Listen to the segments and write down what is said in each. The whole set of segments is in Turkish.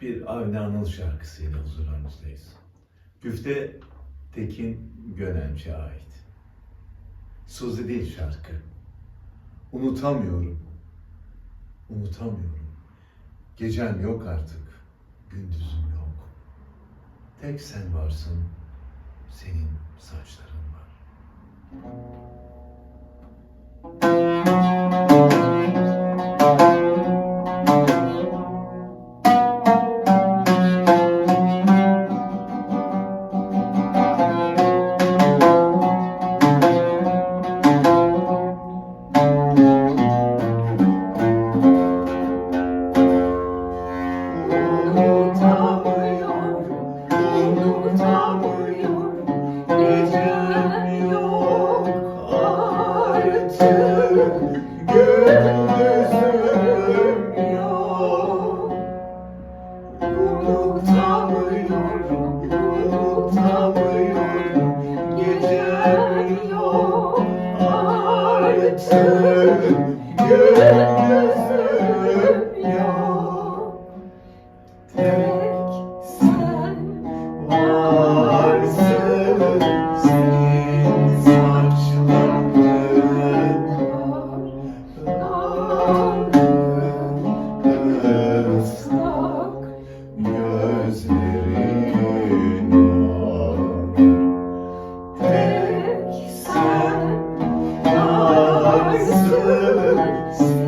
bir Avni Anıl şarkısıyla huzurlarınızdayız. Güfte Tekin Gönenç'e ait. Suzi değil şarkı. Unutamıyorum. Unutamıyorum. Gecem yok artık. Gündüzüm yok. Tek sen varsın. Senin saçların var. Unutamıyorum, artık Gündüzüm yok Unutamıyorum, unutamıyorum Gecem yok artık Gündüzüm varsın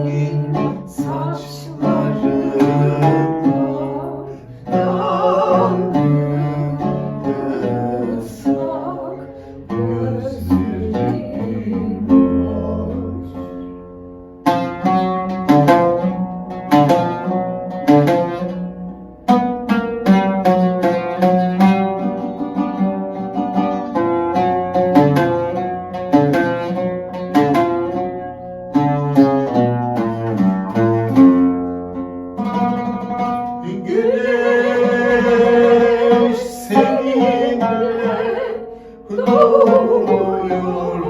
doğuyor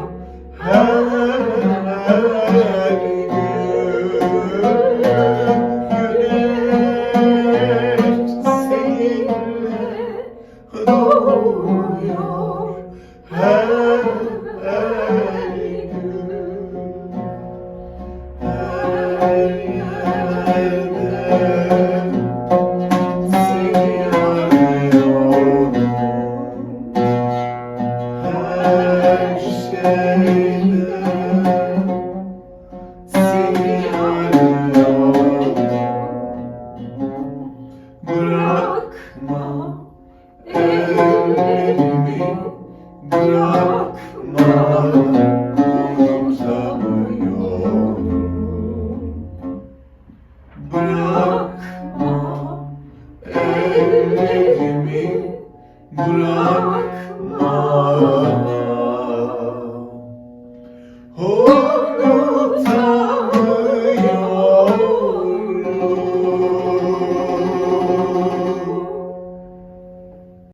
her doğuyor her Bırakma ellerimi Bırakma unutamıyorum Bırakma ellerimi Bırakma